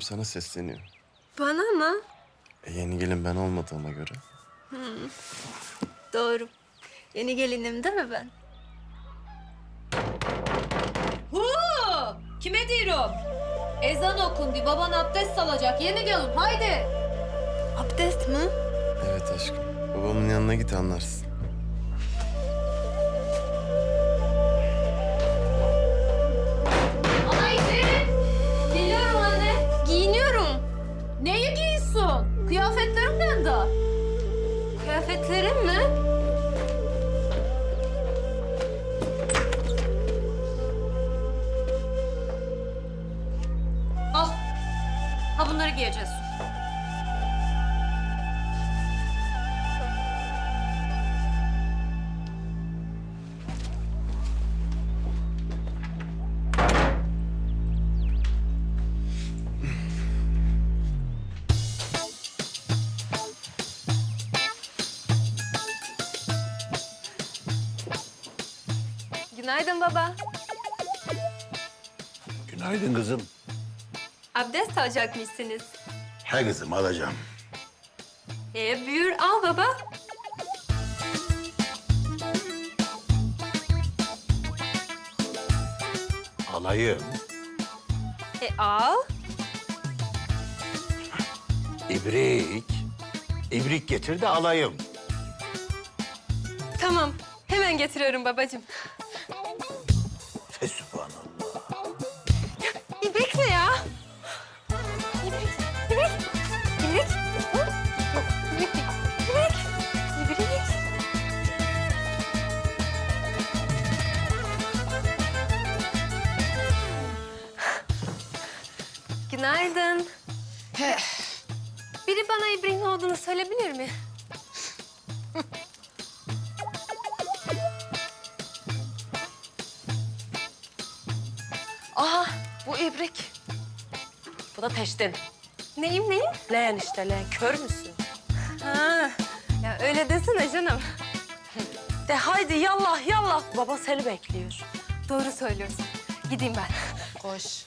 annem sana sesleniyor. Bana mı? E, yeni gelin ben olmadığıma göre. Doğru. Yeni gelinim değil mi ben? Hu! Kime diyorum? Ezan okundu. Baban abdest alacak. Yeni gelin. Haydi. Abdest mi? Evet aşkım. Babamın yanına git anlarsın. Kıyafetlerim nerede? Kıyafetlerim mi? Al. Ha bunları giyeceğiz. Baba. Günaydın kızım. Abdest alacakmışsınız. He kızım alacağım. Ee, buyur al baba. Alayım. E al. İbrik. İbrik getir de alayım. Tamam. Hemen getiriyorum babacığım. Fe subhanallah. İbrik ne ya? İbrik, ibrik, ibrik. Hı? İbrik, ibrik, ibrik. Günaydın. Biri bana İbrik'in olduğunu söyleyebilir mi? Bu ibrik. Bu da peştin. Neyim neyim? Leğen işte leğen. Kör müsün? Ha, ya öyle desene canım. De haydi yallah yallah. Baba seni bekliyor. Doğru söylüyorsun. Gideyim ben. Koş.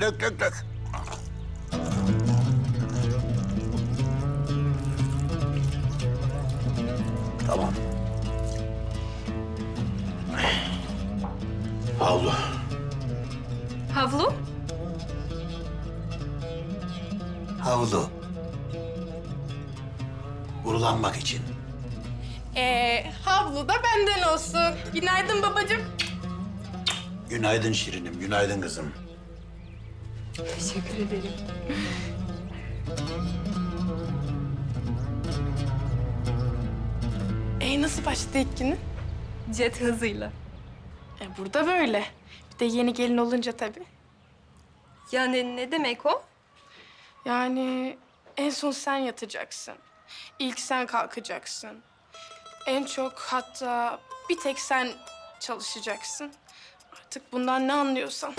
Dök dök dök. Günaydın Şirinim, günaydın kızım. Teşekkür ederim. Ee, nasıl başladı ilk günü? Jet hızıyla. E, burada böyle. Bir de yeni gelin olunca tabii. Yani ne demek o? Yani en son sen yatacaksın. İlk sen kalkacaksın. En çok hatta bir tek sen çalışacaksın. Artık bundan ne anlıyorsan.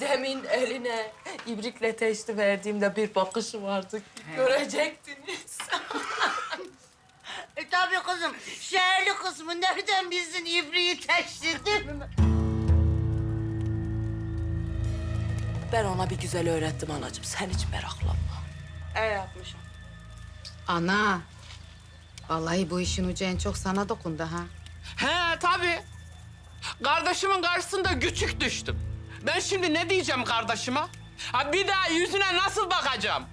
Demin eline ibrikle teşti verdiğimde bir bakışı vardı. Görecektiniz. E tabii kızım. Şehirli kısmı nereden bilsin ibriği teşhirdi? Ben ona bir güzel öğrettim anacığım. Sen hiç meraklanma. E yapmışım. Ana. Vallahi bu işin ucu en çok sana dokundu ha. He tabii. Kardeşimin karşısında küçük düştüm. Ben şimdi ne diyeceğim kardeşime? Ha bir daha yüzüne nasıl bakacağım?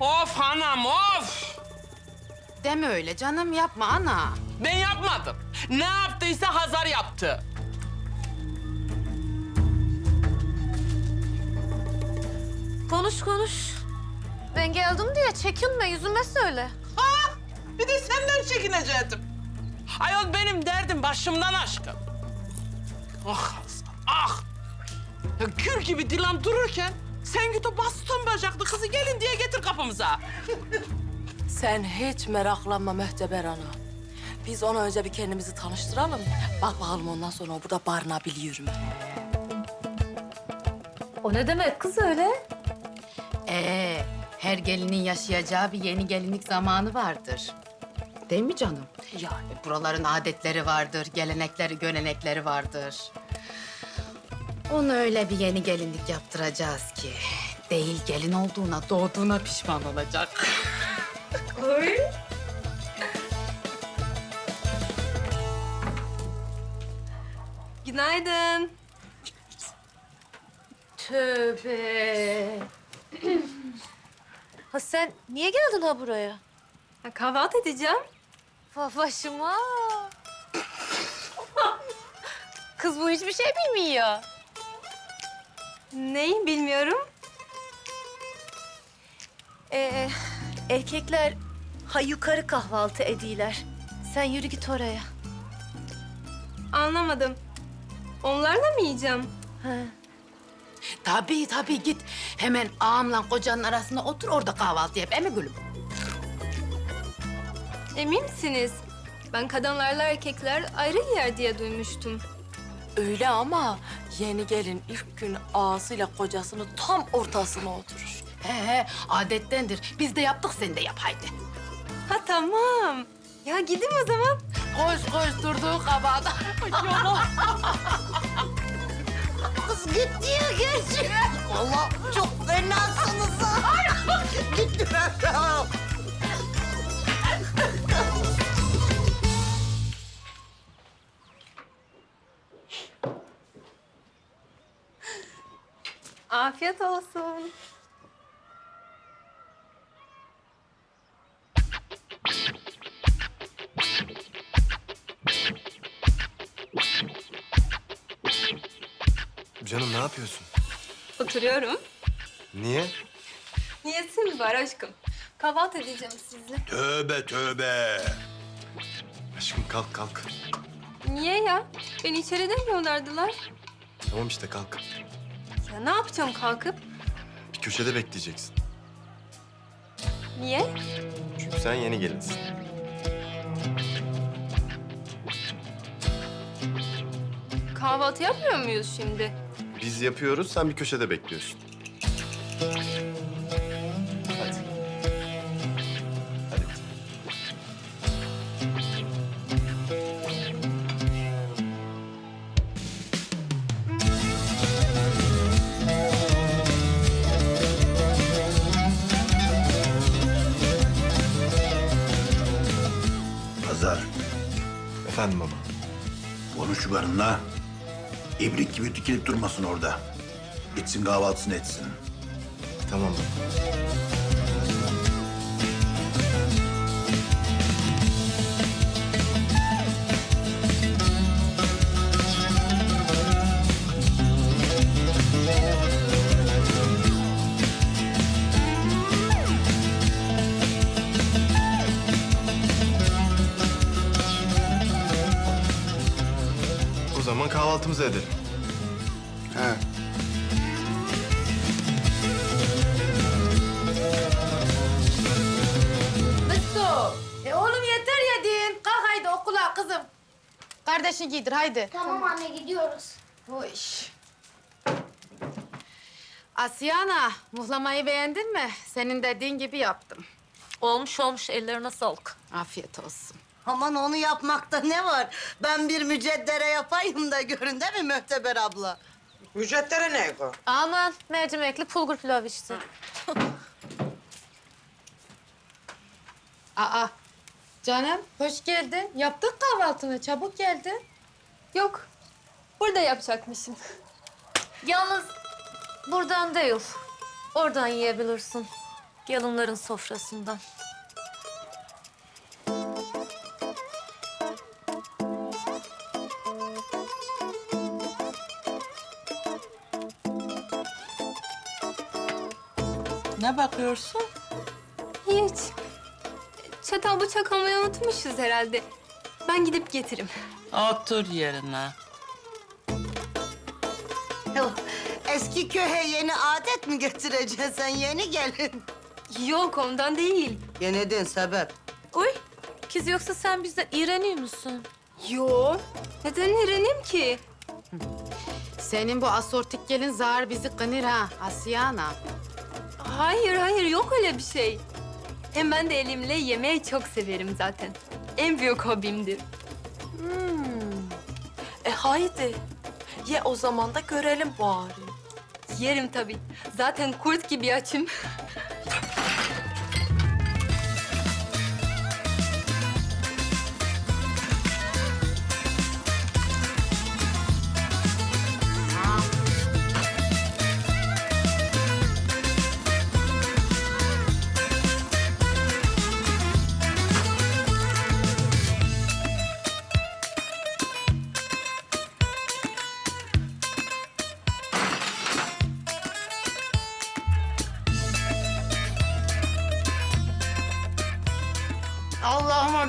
Of anam of! Deme öyle canım yapma ana. Ben yapmadım. Ne yaptıysa Hazar yaptı. Konuş konuş. Ben geldim diye çekinme yüzüme söyle. Ha! Bir de senden çekinecektim. Ayol benim derdim başımdan aşkın. Ah ah! Ya kür gibi Dilan dururken sen git o bastın bacaklı kızı gelin diye getir kapı kapımıza. Sen hiç meraklanma Möhteber ana. Biz ona önce bir kendimizi tanıştıralım. Bak bakalım ondan sonra o burada barınabiliyor mu? O ne demek kız öyle? Ee, her gelinin yaşayacağı bir yeni gelinlik zamanı vardır. Değil mi canım? Yani buraların adetleri vardır, gelenekleri, görenekleri vardır. Onu öyle bir yeni gelinlik yaptıracağız ki... ...değil gelin olduğuna, doğduğuna pişman olacak. Günaydın. Tövbe. Ha sen niye geldin ha buraya? kahvaltı edeceğim. Va- Başıma. Kız bu hiçbir şey bilmiyor. Neyi bilmiyorum. Ee, erkekler ha yukarı kahvaltı ediler. Sen yürü git oraya. Anlamadım. Onlarla mı yiyeceğim? Ha. Tabii tabii git. Hemen ağamla kocanın arasında otur orada kahvaltı yap. Emi gülüm. Emin misiniz? Ben kadınlarla erkekler ayrı yer diye duymuştum. Öyle ama yeni gelin ilk gün ağasıyla kocasının tam ortasına oturur. He he adettendir. Biz de yaptık sen de yap haydi. Ha tamam. Ya gidin o zaman. Koş koş durduğu kabağda. Git diyor gerçi. Allah çok fenasınız ha. Gitti tamam. Afiyet olsun. Canım ne yapıyorsun? Oturuyorum. Niye? Niyesi mi var aşkım? Kahvaltı edeceğim sizinle. Tövbe tövbe. Aşkım kalk kalk. Niye ya? Beni içeriden gönderdiler. Tamam işte kalk. Ya ne yapacağım kalkıp? Bir köşede bekleyeceksin. Niye? Çünkü sen yeni gelinsin. Kahvaltı yapmıyor muyuz şimdi? Biz yapıyoruz, sen bir köşede bekliyorsun. Hadi. Hadi. Pazar. Efendim baba. Konuş şu karınla. İbrik gibi dikilip durmasın orada. Gitsin kahvaltısını etsin. Tamam kahvaltımızı edelim. He. Mesut. E oğlum yeter yedin. Kalk haydi okula kızım. Kardeşin giydir haydi. Tamam anne gidiyoruz. Bu iş. Asiyana, muhlamayı beğendin mi? Senin dediğin gibi yaptım. Olmuş olmuş ellerine sağlık. Afiyet olsun. Aman onu yapmakta ne var? Ben bir müceddere yapayım da görün değil mi Möhteber abla? Mücadele ne bu? Aman mercimekli bulgur pilav işte. Aa, canım hoş geldin. Yaptık kahvaltını, çabuk geldin. Yok. Burada yapacakmışım. Yalnız buradan değil. Oradan yiyebilirsin. Gelinlerin sofrasından. Ne bakıyorsun? Hiç. Çatal bıçak almayı unutmuşuz herhalde. Ben gidip getiririm. Otur yerine. Eski köye yeni adet mi getireceksin sen yeni gelin? Yok ondan değil. Ya neden sebep? Uy, kız yoksa sen bizden iğreniyor musun? Yo. Neden iğreneyim ki? Senin bu asortik gelin zar bizi kınır ha Asiyana. Hayır hayır yok öyle bir şey. Hem ben de elimle yemeği çok severim zaten. En büyük hobimdir. E haydi. Ye o zaman da görelim bari. Yerim tabii. Zaten kurt gibi açım.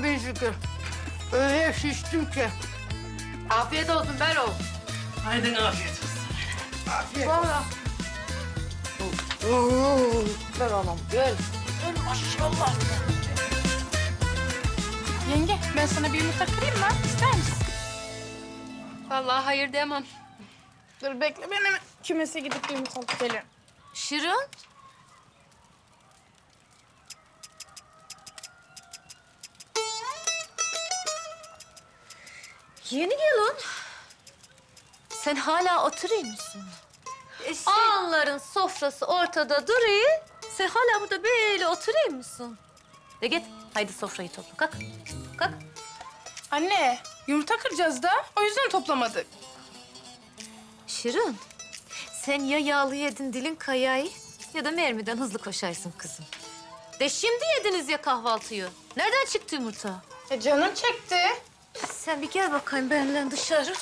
Allah'ıma bin şükür. Öyle şiştim ki. Afiyet olsun Belo. Haydi afiyet olsun. Vallahi. Ver anam gel. Gel maşallah. Yenge ben sana bir yumurta kırayım mı? İster misin? Vallahi hayır demem. Dur bekle ben hemen kümese gidip bir yumurta alıp gelirim. Şirin, Yeni gelin. Sen hala oturuyor musun? Ağaların sofrası ortada duruyor. Sen hala burada böyle oturuyor musun? De git, haydi sofrayı topla. Kalk, kalk. Anne yumurta kıracağız da o yüzden toplamadık. Şirin, sen ya yağlı yedin dilin kayayı ya da mermiden hızlı koşaysın kızım. De şimdi yediniz ya kahvaltıyı. Nereden çıktı yumurta? E canın çekti. Sen bir gel bakayım benimle dışarı.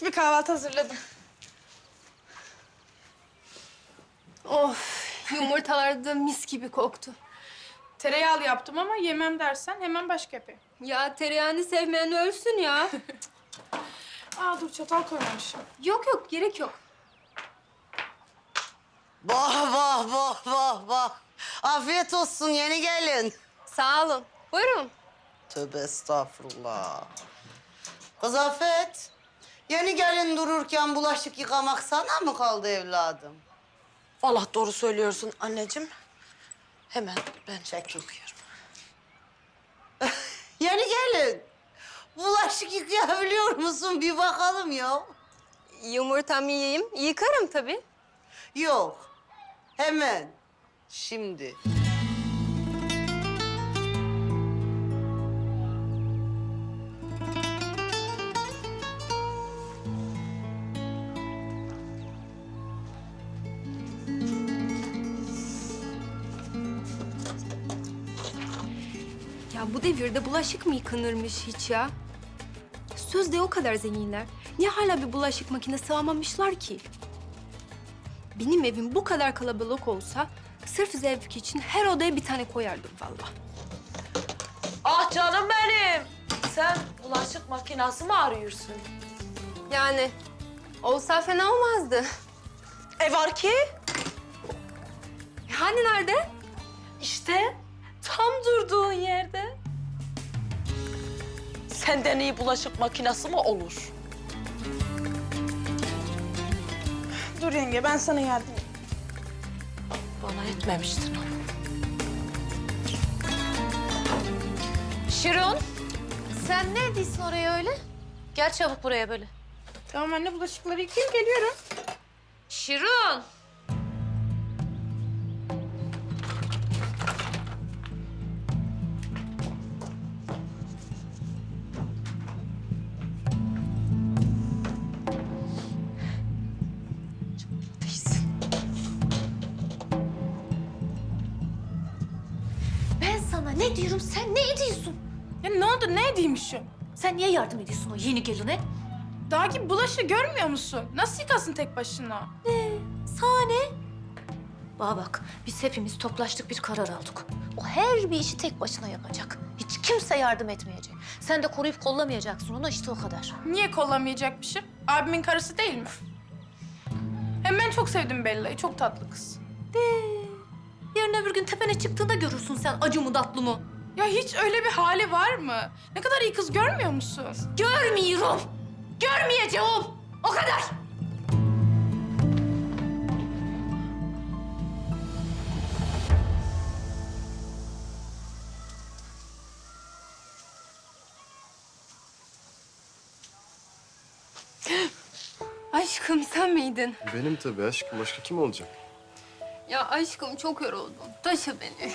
Küçük bir kahvaltı hazırladım. Of yumurtalar da mis gibi koktu. Tereyağlı yaptım ama yemem dersen hemen başka yapayım. Ya tereyağını sevmeyen ölsün ya. Aa dur çatal koymamışım. yok yok gerek yok. Vah vah vah vah vah. Afiyet olsun yeni gelin. Sağ olun. Buyurun. Tövbe estağfurullah. Kız Afet, yeni gelin dururken bulaşık yıkamak sana mı kaldı evladım? Vallahi doğru söylüyorsun anneciğim. Hemen ben çekiliyorum. Yeni gelin. Bulaşık yıkayabiliyor musun? Bir bakalım ya. Yumurtamı yiyeyim. Yıkarım tabii. Yok. Hemen. Şimdi. Devirde bulaşık mı yıkanırmış hiç ya? Sözde o kadar zenginler. Niye hala bir bulaşık makinesi almamışlar ki? Benim evim bu kadar kalabalık olsa sırf zevk için her odaya bir tane koyardım vallahi. Ah canım benim. Sen bulaşık makinası mı arıyorsun? Yani olsa fena olmazdı. E var ki. Hani nerede? İşte tam durduğun yerde. Senden iyi bulaşık makinesi mi olur? Dur yenge ben sana yardım edeyim. Bana etmemiştin onu. Şirin, sen ne oraya öyle? Gel çabuk buraya böyle. Tamam anne bulaşıkları yıkayayım geliyorum. Şirin. Sana ne diyorum, sen ne ediyorsun? Ya ne oldu ne edeyim şu? Sen niye yardım ediyorsun o yeni geline? Daha gibi bulaşığı görmüyor musun? Nasıl yıkasın tek başına? Sahne. Bana bak, biz hepimiz toplaştık bir karar aldık. O her bir işi tek başına yapacak. Hiç kimse yardım etmeyecek. Sen de koruyup kollamayacaksın onu işte o kadar. Niye kollamayacakmışım? Abimin karısı değil mi? Hem ben çok sevdim Bella'yı. Çok tatlı kız. De. Yarın öbür gün tepene çıktığında görürsün sen acı mı tatlı mı? Ya hiç öyle bir hali var mı? Ne kadar iyi kız görmüyor musun? Görmüyorum. Görmeyeceğim. O kadar. Aşkım sen miydin? Benim tabii aşkım. Başka kim olacak? Ya aşkım çok yoruldum. Taşı beni.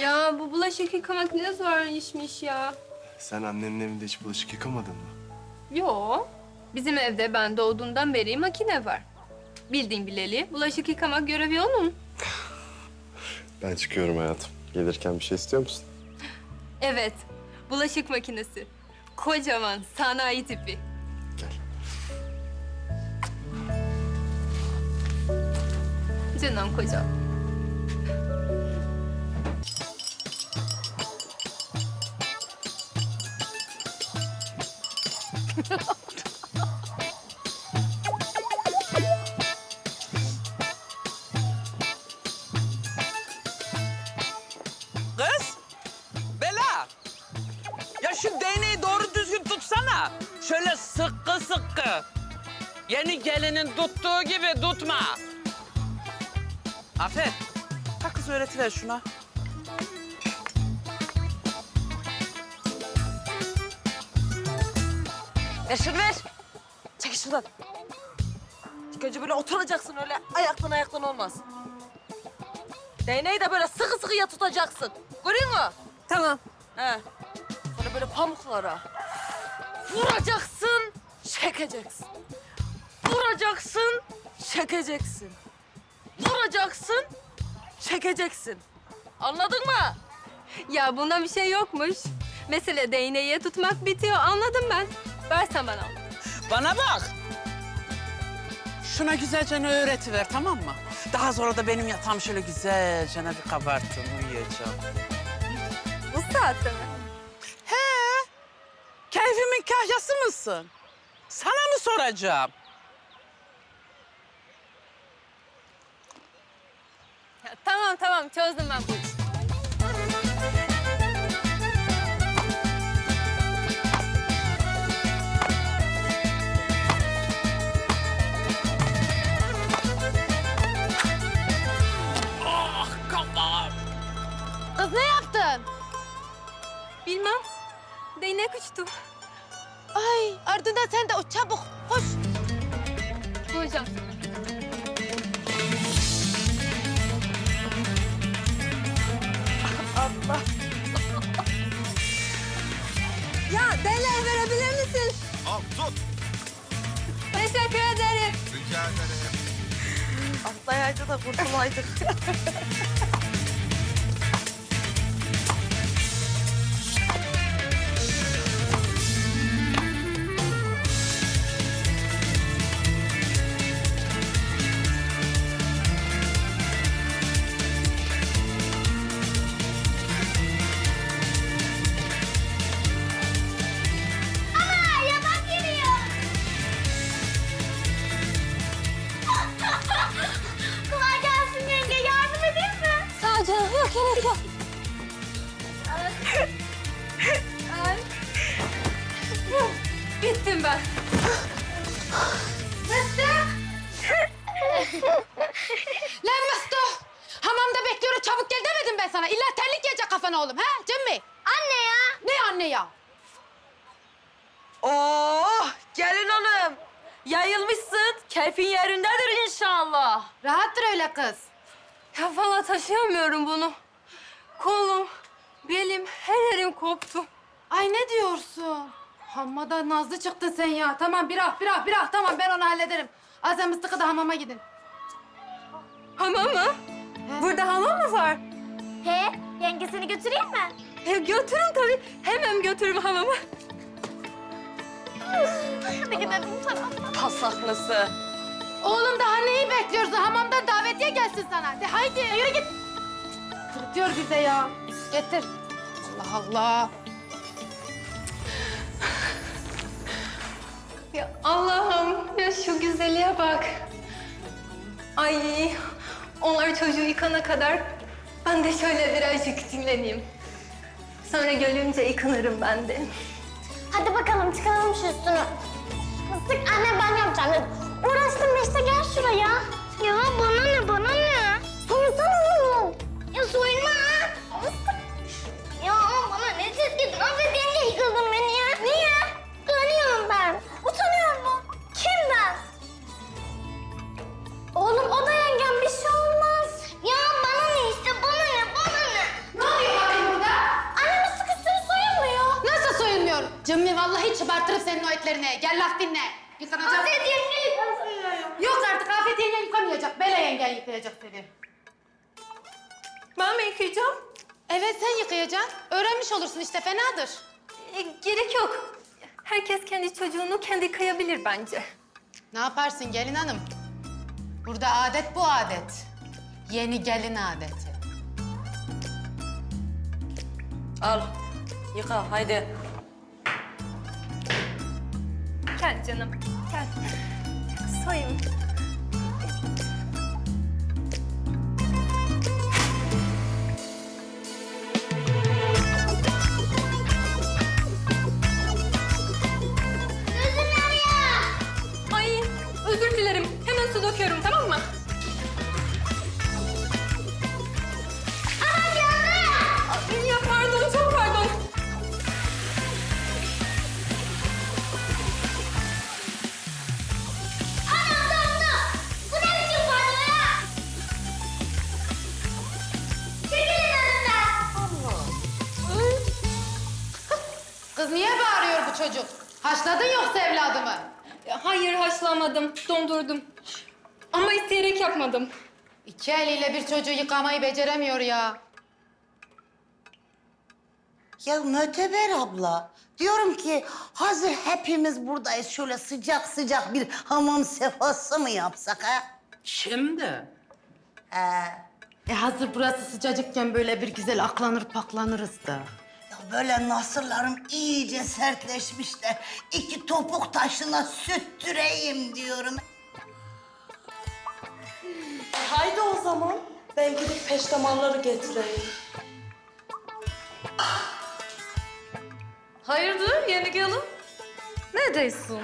Ya bu bulaşık yıkama makinesi varmışmış ya. Sen annenin evinde hiç bulaşık yıkamadın mı? Yo. Bizim evde ben doğduğumdan beri makine var. Bildiğin bileli bulaşık yıkamak görevi onun. Ben çıkıyorum hayatım. Gelirken bir şey istiyor musun? Evet. Bulaşık makinesi. Kocaman sanayi tipi. Canım kocam. Kız, Bela. Ya şu değneği doğru düzgün tutsana. Şöyle sıkkı sıkkı. Yeni gelinin tuttuğu gibi tutma. Afet, ha kız öğretiver şuna. Ver şunu ver. Çekil şuradan. İlk önce böyle oturacaksın öyle ayaktan ayaktan olmaz. Değneği de böyle sıkı sıkıya tutacaksın. Görüyor musun? Tamam. He. Sonra böyle pamuklara. Vuracaksın, çekeceksin. Vuracaksın, çekeceksin. Vuracaksın, çekeceksin. Anladın mı? Ya bunda bir şey yokmuş. Mesele değneğe tutmak bitiyor anladım ben. Versen bana onu. Bana bak. Şuna güzelce öğretiver tamam mı? Daha sonra da benim yatağım şöyle güzelce bir kabartın uyuyacağım. Bu saatte mi? He. Keyfimin kahyası mısın? Sana mı soracağım? tamam tamam çözdüm ben bu işi. Ah. Kız ne yaptın? Bilmem. Değnek uçtu. Ay ardından sen de o çabuk koş. Ya değnek verebilir misin? Al tut. Teşekkür ederim. Rica ederim. Atlayaydı da kurtulaydık. Yayılmışsın. Keyfin yerindedir inşallah. Rahattır öyle kız. Ya valla taşıyamıyorum bunu. Kolum, belim, her yerim koptu. Ay ne diyorsun? Amma da nazlı çıktı sen ya. Tamam bir ah bir ah bir ah tamam ben onu hallederim. Azem Mıstık'ı da hamama gidin. Hamam mı? Burada hamam mı var? He, yengesini götüreyim mi? E, götürün tabii. Hemen götürün hamama. Hadi gidelim sana. Pasaklısı. Oğlum daha neyi bekliyorsun? Hamamdan davetiye gelsin sana. De haydi yürü git. Kırıtıyor bize ya. Getir. Allah Allah. Ya Allah'ım ya şu güzelliğe bak. Ay onlar çocuğu yıkana kadar ben de şöyle birazcık dinleneyim. Sonra gölünce yıkanırım ben de. Hadi bakalım çıkaralım şu üstünü. Mıstık anne ben yapacağım dedi. Uğraştım işte gel şuraya. Ya bana ne bana ne? Soyunsana oğlum. Ya soyunma Cımmi vallahi çıbartırım senin o etlerini. Gel laf dinle. Yıkanacak. Affet yenge yıkasın. Yok artık Afet yengen yıkamayacak. Bela yengen yıkayacak seni. Ben mi yıkayacağım? Evet sen yıkayacaksın. Öğrenmiş olursun işte fenadır. E, gerek yok. Herkes kendi çocuğunu kendi yıkayabilir bence. Ne yaparsın gelin hanım? Burada adet bu adet. Yeni gelin adeti. Al. Yıka haydi. Gel canım, gel. Soyun. Ay, özür dilerim. Hemen su döküyorum, tamam yapmadım. İki eliyle bir çocuğu yıkamayı beceremiyor ya. Ya Möteber abla, diyorum ki hazır hepimiz buradayız şöyle sıcak sıcak bir hamam sefası mı yapsak ha? Şimdi? He. E hazır burası sıcacıkken böyle bir güzel aklanır paklanırız da. Ya böyle nasırlarım iyice sertleşmiş de iki topuk taşına süttüreyim diyorum. Haydi o zaman. Ben gidip peştemalları getireyim. Hayırdır yeni gelin? Neredesin?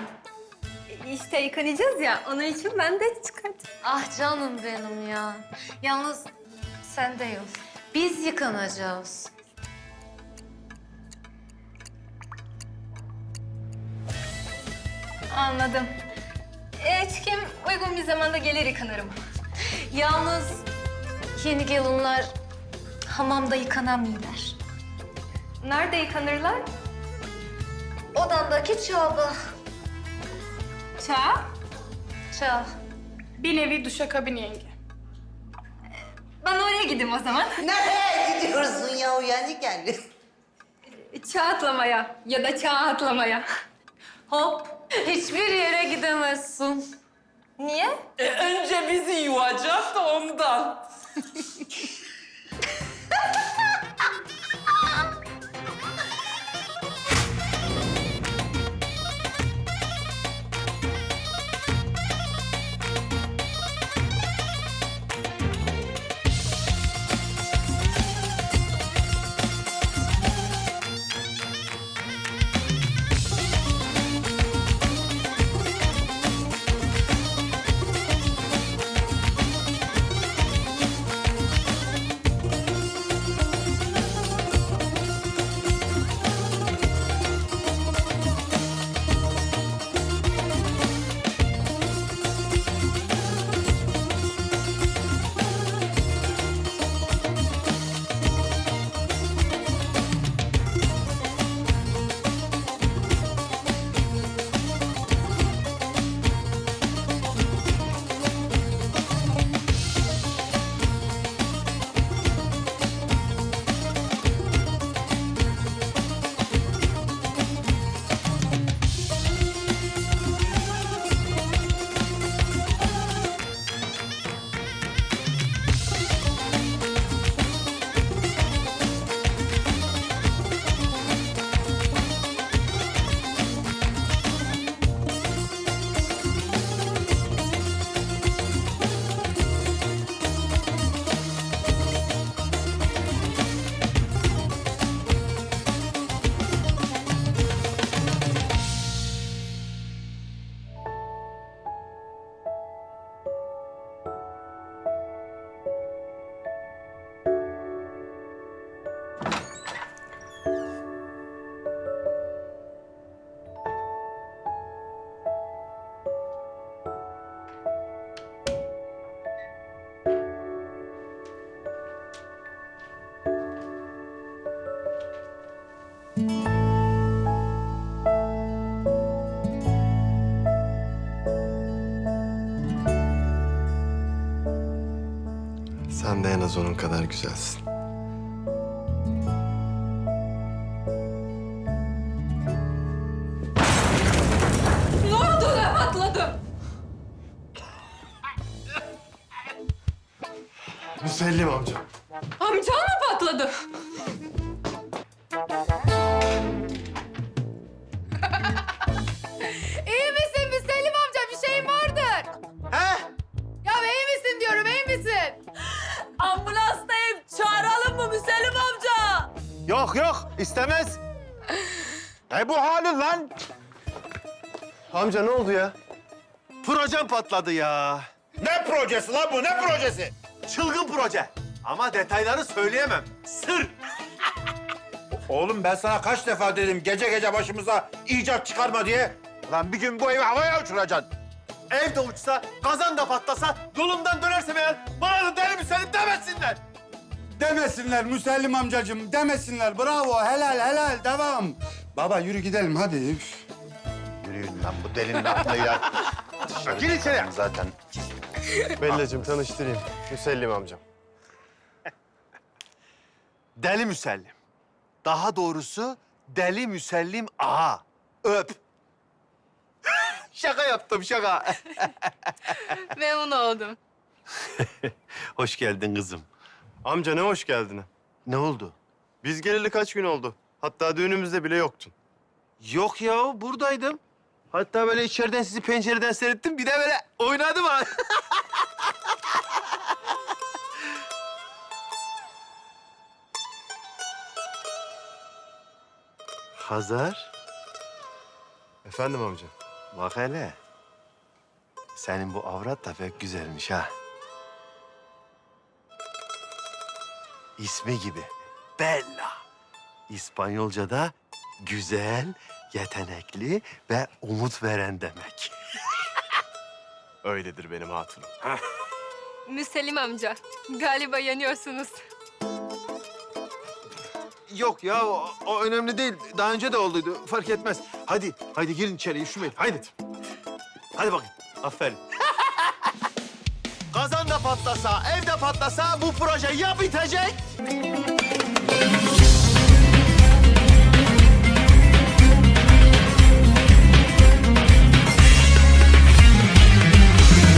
İşte yıkanacağız ya, onun için ben de çıkardım. Ah canım benim ya. Yalnız sen de yok. Biz yıkanacağız. Anladım. E, çıkayım, uygun bir zamanda gelir yıkanırım. Yalnız yeni gelinler hamamda yıkanamıyorlar. Nerede yıkanırlar? Odandaki çağda. Çağ. Çağ. Bir nevi duşakabin yenge. Ben oraya gideyim o zaman. Nereye gidiyorsun ya yani geldi. Çağ atlamaya ya da çağ atlamaya. Hop. Hiçbir yere gidemezsin. Niye? E, önce bizi yuvacak da ondan. Sen de en az onun kadar güzelsin. Patladı ya. Ne projesi lan bu? Ne projesi? Çılgın proje. Ama detayları söyleyemem. Sır. Oğlum ben sana kaç defa dedim gece gece başımıza icat çıkarma diye. Lan bir gün bu evi havaya uçuracaksın. Ev de uçsa, kazan da patlasa, yolumdan dönersem eğer bana da deli Müsellim demesinler. Demesinler Müsellim amcacığım, demesinler. Bravo, helal, helal, devam. Baba yürü gidelim hadi. Üf. Lan bu delinin aklıyla. Gir içeri. Zaten Bellacığım tanıştırayım. Müsellim amcam. Deli Müsellim. Daha doğrusu Deli Müsellim Ağa. Öp. şaka yaptım şaka. Memnun oldum. hoş geldin kızım. Amca ne hoş geldin. ne oldu? Biz geleli kaç gün oldu? Hatta düğünümüzde bile yoktun. Yok ya buradaydım. Hatta böyle içeriden sizi pencereden seyrettim. Bir de böyle oynadım ha. Hazar. Efendim amca. Bak hele. Senin bu avrat da pek güzelmiş ha. İsmi gibi. Bella. İspanyolca'da güzel, yetenekli ve umut veren demek. Öyledir benim hatunum. Müsellim amca, galiba yanıyorsunuz. Yok ya o, o önemli değil. Daha önce de olduydu. Fark etmez. Hadi, hadi girin içeri üşümeyin. Haydi. Hadi bakayım. Aferin. Kazan da patlasa, ev de patlasa bu proje ya bitecek